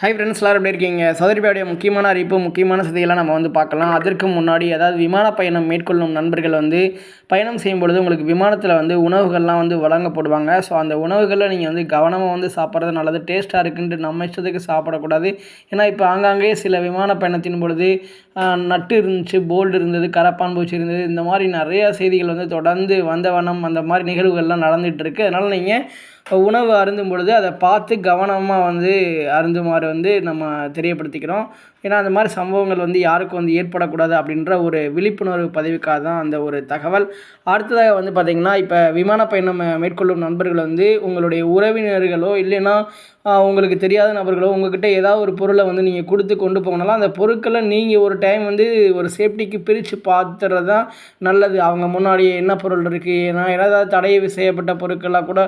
Hi friends எல்லாரும் எப்படி இருக்கீங்க? சௌதரிபாவுடைய முக்கியமான அறிவிப்பு முக்கியமான செய்திகளாக நம்ம வந்து பார்க்கலாம். அதற்கு முன்னாடி அதாவது விமான பயணம் மேற்கொள்ளும் நண்பர்கள் வந்து பயணம் செய்யும் பொழுது உங்களுக்கு விமானத்தில் வந்து உணவுகள்லாம் வந்து வழங்கப்படுவாங்க. ஸோ அந்த உணவுகளில் நீங்கள் வந்து கவனமாக வந்து சாப்பிட்றது நல்லது. டேஸ்ட்டாக இருக்குன்ட்டு நம்ம இஷ்டத்துக்கு சாப்பிடக்கூடாது. ஏன்னா இப்போ ஆங்காங்கே சில விமான பயணத்தின் பொழுது நட்டு இருந்துச்சு போல்டு இருந்தது கரப்பான் பூச்சி இருந்தது. இந்த மாதிரி நிறையா செய்திகள் வந்து தொடர்ந்து வந்த வண்ணம் அந்த மாதிரி நிகழ்வுகள்லாம் நடந்துகிட்டு அதனால் நீங்கள் உணவு அருந்தும் பொழுது அதை பார்த்து கவனமாக வந்து அருந்துமாறு வந்து நம்ம தெரியப்படுத்திக்கிறோம். ஏன்னா அந்த மாதிரி சம்பவங்கள் வந்து யாருக்கும் வந்து ஏற்படக்கூடாது அப்படின்ற ஒரு விழிப்புணர்வு பதிவுக்காக தான் அந்த ஒரு தகவல். அடுத்ததாக வந்து பார்த்திங்கன்னா இப்போ விமான பயணம் மேற்கொள்ளும் நண்பர்கள் வந்து உங்களுடைய உறவினர்களோ இல்லைன்னா உங்களுக்கு தெரியாத நபர்களோ உங்கள்கிட்ட ஏதாவது ஒரு பொருளை வந்து நீங்கள் கொடுத்து கொண்டு போகணும்னாலும் அந்த பொருட்களை நீங்கள் ஒரு டைம் வந்து ஒரு சேஃப்டிக்கு பிரித்து பார்த்துறது தான் நல்லது. அவங்க முன்னாடியே என்ன பொருள் இருக்குது ஏன்னா ஏதாவது தடை செய்யப்பட்ட பொருட்களாக கூட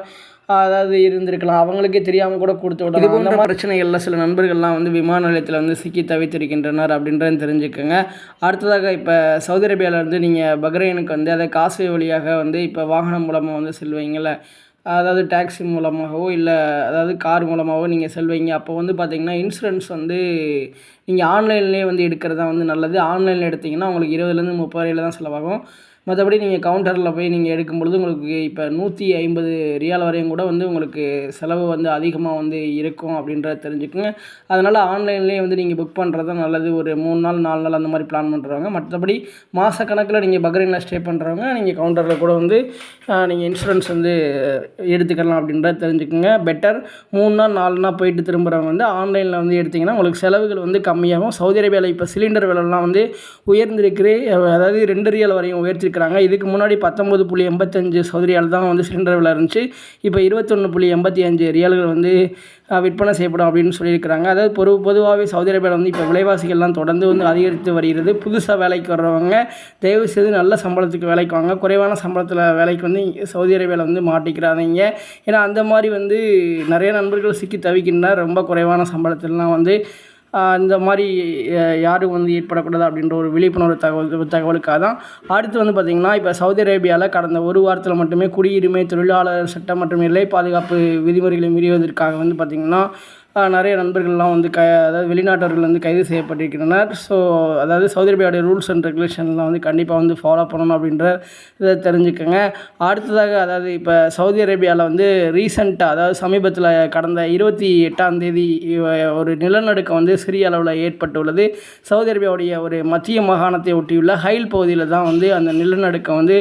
அதாவது இருந்திருக்கலாம். அவங்களுக்கே தெரியாமல் கூட கொடுத்து விடலாம். இது போன்ற பிரச்சனைகளில் சில நண்பர்கள்லாம் வந்து விமான நிலையத்தில் வந்து சிக்கி தவித்திருக்கின்றனர் அப்படின்றத தெரிஞ்சுக்கோங்க. அடுத்ததாக இப்போ சவுதி அரேபியாவில் இருந்து நீங்கள் பக்ரைனுக்கு வந்து அதை காசு வழியாக வந்து இப்போ வாகனம் மூலமாக வந்து செல்வீங்கள்ல அதாவது டாக்ஸி மூலமாகவோ இல்லை அதாவது கார் மூலமாகவோ நீங்கள் செல்வீங்க. அப்போ வந்து பார்த்தீங்கன்னா இன்சூரன்ஸ் வந்து நீங்கள் ஆன்லைன்லேயே வந்து எடுக்கிறது தான் வந்து நல்லது. ஆன்லைனில் எடுத்தீங்கன்னா உங்களுக்கு இருபதுலேருந்து முப்பது வரையில் தான் செலவாகும். மற்றபடி நீங்கள் கவுண்டரில் போய் நீங்கள் எடுக்கும் பொழுது உங்களுக்கு இப்போ நூற்றி ஐம்பது ரியால் வரையும் கூட வந்து உங்களுக்கு செலவு வந்து அதிகமாக வந்து இருக்கும் அப்படின்றத தெரிஞ்சுக்கோங்க. அதனால் ஆன்லைன்லேயே வந்து நீங்கள் புக் பண்ணுறது நல்லது. ஒரு மூணு நாள் நாலு நாள் அந்த மாதிரி பிளான் பண்ணுறவங்க மற்றபடி மாதக்கணக்கில் நீங்கள் பக்ரைனில் ஸ்டே பண்ணுறவங்க நீங்கள் கவுண்டரில் கூட வந்து நீங்கள் இன்சூரன்ஸ் வந்து எடுத்துக்கலாம் அப்படின்றத தெரிஞ்சுக்கோங்க. பெட்டர் மூணு நாள் நாலு நாள் போயிட்டு திரும்புகிறவங்க வந்து ஆன்லைனில் வந்து எடுத்திங்கன்னா உங்களுக்கு செலவுகள் வந்து கம்மியாகும். சவுதி அரேபியாவில் இப்போ சிலிண்டர் விலைலாம் வந்து உயர்ந்திருக்கு. அதாவது ரெண்டு ரியல் வரையும் இருக்கிறாங்க இதுக்கு முன்னாடி பத்தொம்பது புள்ளி எண்பத்தஞ்சு சௌதரியால் தான் வந்து சிலிண்டர் விலை இருந்துச்சு. இப்போ இருபத்தொன்று புள்ளி எண்பத்தி அஞ்சு ரியல்கள் வந்து விற்பனை செய்யப்படும் அப்படின்னு சொல்லியிருக்கிறாங்க. அதாவது பொது பொதுவாகவே சவுதி அரேபியாவில் வந்து இப்போ விலைவாசிகள்லாம் தொடர்ந்து வந்து அதிகரித்து வருகிறது. புதுசாக வேலைக்கு வர்றவங்க தயவு செய்து நல்ல சம்பளத்துக்கு வேலைக்கு வாங்க. குறைவான சம்பளத்தில் வேலைக்கு வந்து சவுதி அரேபியாவில் வந்து மாட்டிக்கிறாதீங்க. ஏன்னா அந்த மாதிரி வந்து நிறைய நண்பர்கள் சிக்கி தவிக்கின்றனர். ரொம்ப குறைவான சம்பளத்திலலாம் வந்து இந்த மாதிரி யாரும் வந்து ஏற்படக்கூடாது அப்படின்ற ஒரு விழிப்புணர்வு தகவல் தகவலுக்காக தான். அடுத்து வந்து பார்த்திங்கன்னா இப்போ சவுதி அரேபியாவில் கடந்த ஒரு வாரத்தில் மட்டுமே குடியுரிமை தொழிலாளர் சட்டம் மற்றும் எல்லை பாதுகாப்பு விதிமுறைகளை மீறியதற்காக வந்து பார்த்திங்கன்னா நிறைய நண்பர்கள்லாம் வந்து க அதாவது வெளிநாட்டவர்கள் வந்து கைது செய்யப்பட்டிருக்கின்றனர். ஸோ அதாவது சவுதி அரேபியாவுடைய ரூல்ஸ் அண்ட் ரெகுலேஷன்லாம் வந்து கண்டிப்பாக வந்து ஃபாலோ பண்ணணும் அப்படின்ற இதை தெரிஞ்சுக்கோங்க. அடுத்ததாக அதாவது இப்போ சவுதி அரேபியாவில் வந்து ரீசெண்டாக அதாவது சமீபத்தில் கடந்த இருபத்தி எட்டாம் தேதி ஒரு நிலநடுக்கம் வந்து சிறிய அளவில் ஏற்பட்டுள்ளது. சவுதி அரேபியாவுடைய ஒரு மத்திய மாகாணத்தை ஒட்டியுள்ள ஹைல் பகுதியில் தான் வந்து அந்த நிலநடுக்கம் வந்து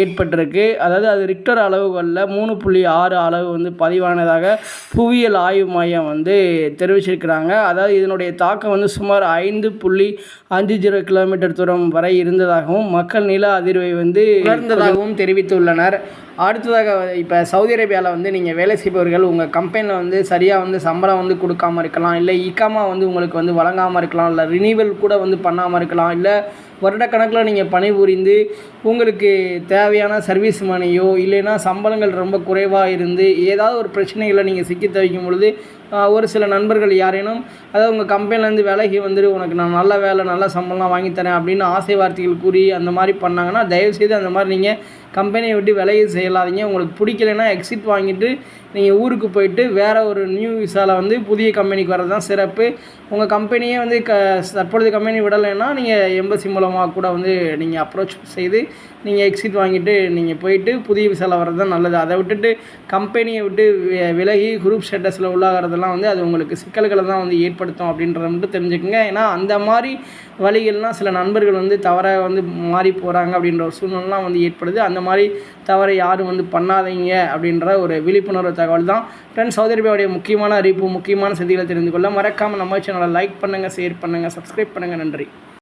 ஏற்பட்டிருக்கு. அதாவது அது ரிக்டர் அளவுகளில் மூணு புள்ளி ஆறு அளவு வந்து பதிவானதாக புவியியல் ஆய்வு மையம் வந்து தெரிவிச்சிருக்கிறாங்க. அதாவது இதனுடைய தாக்கம் வந்து சுமார் ஐந்து புள்ளி அஞ்சு ஜீரோ கிலோமீட்டர் தூரம் வரை இருந்ததாகவும் மக்கள் நில அதிர்வை வந்து உணர்ந்ததாகவும் தெரிவித்துள்ளனர். அடுத்ததாக இப்போ சவுதி அரேபியாவில் வந்து நீங்கள் வேலை செய்பவர்கள் உங்கள் கம்பெனியில் வந்து சரியாக வந்து சம்பளம் வந்து கொடுக்காம இருக்கலாம் இல்லை இக்காமா வந்து உங்களுக்கு வந்து வழங்காமல் இருக்கலாம் இல்லை ரினிவல் கூட வந்து பண்ணாமல் இருக்கலாம் இல்லை வருடக்கணக்கில் நீங்கள் பணிபுரிந்து உங்களுக்கு தேவையான சர்வீஸ் மணியோ இல்லைன்னா சம்பளங்கள் ரொம்ப குறைவாக இருந்து ஏதாவது ஒரு பிரச்சனைகளை நீங்கள் சிக்கி தவிக்கும் பொழுது ஒரு சில நண்பர்கள் யாரேனும் அதாவது உங்கள் கம்பெனிலேருந்து விலகி வந்துட்டு உனக்கு நான் நல்ல வேலை நல்ல சம்பளம் வாங்கித்தரேன் அப்படின்னு ஆசை வார்த்தைகள் கூறி அந்த மாதிரி பண்ணாங்கன்னா தயவுசெய்து அந்த மாதிரி நீங்கள் கம்பெனியை விட்டு விலையை செய்யலாதீங்க. உங்களுக்கு பிடிக்கலைன்னா எக்ஸிட் வாங்கிட்டு நீங்கள் ஊருக்கு போயிட்டு வேறு ஒரு நியூ விசாவில் வந்து புதிய கம்பெனிக்கு வர்றது தான் சிறப்பு. உங்கள் கம்பெனியே வந்து க தற்பொழுது கம்பெனி விடலைன்னா நீங்கள் எம்பசி மூலமாக கூட வந்து நீங்கள் அப்ரோச் செய்து நீங்கள் எக்ஸிட் வாங்கிட்டு நீங்கள் போயிட்டு புதிய விசாவில் வர்றது தான் நல்லது. அதை விட்டுட்டு கம்பெனியை விட்டு விலகி குரூப் ஸ்டேட்டஸில் உள்ளாகிறதெல்லாம் வந்து அது உங்களுக்கு சிக்கல்களை தான் வந்து ஏற்படுத்தும் அப்படின்றத மட்டும் தெரிஞ்சுக்கோங்க. ஏன்னா அந்த மாதிரி வழிகள்லாம் சில நண்பர்கள் வந்து தவறாக வந்து மாறி போகிறாங்க அப்படின்ற ஒரு சூழ்நிலாம் வந்து ஏற்படுது. அந்த மாதிரி தவறை யாரும் வந்து பண்ணாதீங்க அப்படின்ற ஒரு விழிப்புணர்வு தகவல் தான். ஃப்ரெண்ட்ஸ் சவுதி அரேபியாவுடைய முக்கியமான அறிவிப்பு முக்கியமான செய்திகளை தெரிந்து கொள்ள மறக்காமல் நம்ம சேனலை லைக் பண்ணுங்கள் ஷேர் பண்ணுங்கள் சப்ஸ்கிரைப் பண்ணுங்கள் நன்றி.